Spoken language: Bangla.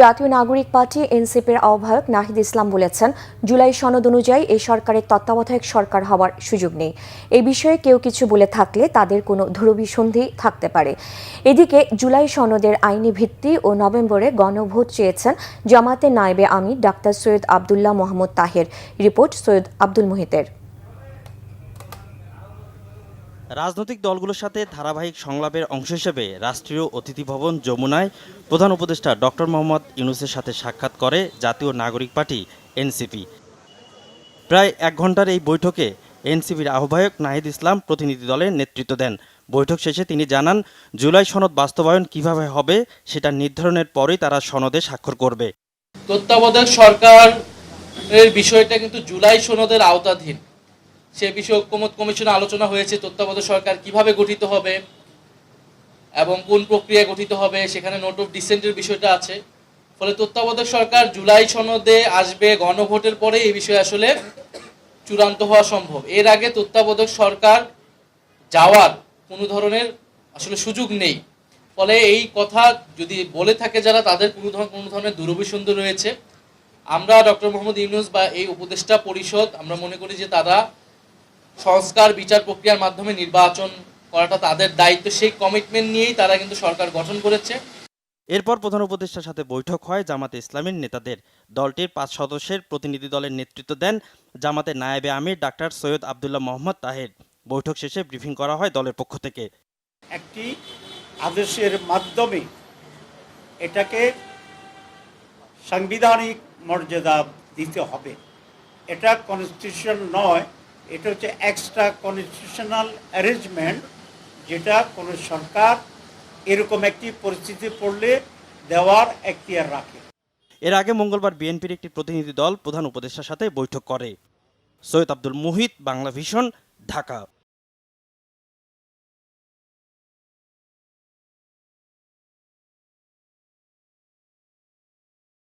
জাতীয় নাগরিক পার্টি এনসিপির আহ্বায়ক নাহিদ ইসলাম বলেছেন, জুলাই সনদ অনুযায়ী এই সরকারের তত্ত্বাবধায়ক সরকার হওয়ার সুযোগ নেই। এই বিষয়ে কেউ কিছু বলে থাকলে তাদের কোনো ধ্রুবিসন্ধি থাকতে পারে। এদিকে জুলাই সনদের আইনি ভিত্তি ও নভেম্বরে গণভোট চেয়েছেন জামাতে নায়েবে আমি ডাক্তার সৈয়দ আবদুল্লাহ মোহাম্মদ তাহের। রিপোর্ট সৈয়দ আব্দুল মুহিতের। রাজনৈতিক দলগুলোর সাথে ধারাবাহিক সংলাপের অংশ হিসেবে রাষ্ট্রীয় অতিথি ভবন যমুনায় প্রধান উপদেষ্টা ডক্টর মোহাম্মদ ইউনুসের সাথে সাক্ষাৎ করে জাতীয় নাগরিক পার্টি, এনসিপি। প্রায় এক ঘণ্টার এই বৈঠকে এনসিপির আহ্বায়ক নাহিদ ইসলাম প্রতিনিধি দলের নেতৃত্ব দেন। বৈঠক শেষে তিনি জানান, জুলাই সনদ বাস্তবায়ন কীভাবে হবে সেটা নির্ধারণের পরেই তারা সনদে স্বাক্ষর করবে। তত্ত্বাবধায়ক সরকারের বিষয়টা কিন্তু জুলাই সনদের আওতাধীন। সে বিষয়ে ঐক্যমত কমিশনে আলোচনা হয়েছে, তত্ত্বাবধায়ক সরকার কীভাবে গঠিত হবে এবং কোন প্রক্রিয়া গঠিত হবে, সেখানে নোট অফ ডিসেন্টের বিষয়টা আছে। ফলে তত্ত্বাবধায়ক সরকার জুলাই সনদে আসবে, গণভোটের পরে এই বিষয়ে আসলে চূড়ান্ত হওয়া সম্ভব। এর আগে তত্ত্বাবধায়ক সরকার যাওয়ার কোনো ধরনের আসলে সুযোগ নেই। ফলে এই কথা যদি বলে থাকে যারা, তাদের কোনো ধরনের কোনো ধরনের দুরভিসন্ধি রয়েছে। আমরা ডক্টর মোহাম্মদ ইউনুস বা এই উপদেষ্টা পরিষদ, আমরা মনে করি যে তারা সংস্কার বিচার প্রক্রিয়ার মাধ্যমে নির্বাচন করাটা তাদের দায়িত্ব সেই কমিটমেন্ট নিয়েই তারা কিন্তু সরকার গঠন করেছে। এরপর প্রধান উপদেষ্টার সাথে বৈঠক হয় জামাতে ইসলামীর নেতাদের। দলটির পাঁচ সদস্যের প্রতিনিধি দলের নেতৃত্ব দেন জামাতে নায়েবে আমির ডাক্তার সৈয়দ আবদুল্লাহ মোহাম্মদ তাহের। বৈঠক শেষে ব্রিফিং করা হয় দলের পক্ষ থেকে। একটি আদেশের মাধ্যমে এটাকে সাংবিধানিক মর্যাদা দিতে হবে। এটা কনস্টিটিউশন নয় এটা হচ্ছে এক্সট্রা কনস্টিটিউশনাল অ্যারেঞ্জমেন্ট যেটা কোনো সরকার এরকম একটি পরিস্থিতি পড়লে দেওয়ার এখতিয়ার রাখে। এর আগে মঙ্গলবার বিএনপির একটি প্রতিনিধি দল প্রধান উপদেষ্টার সাথে বৈঠক করে। সৈয়দ আব্দুল মুহিত, বাংলা ভিশন, ঢাকা।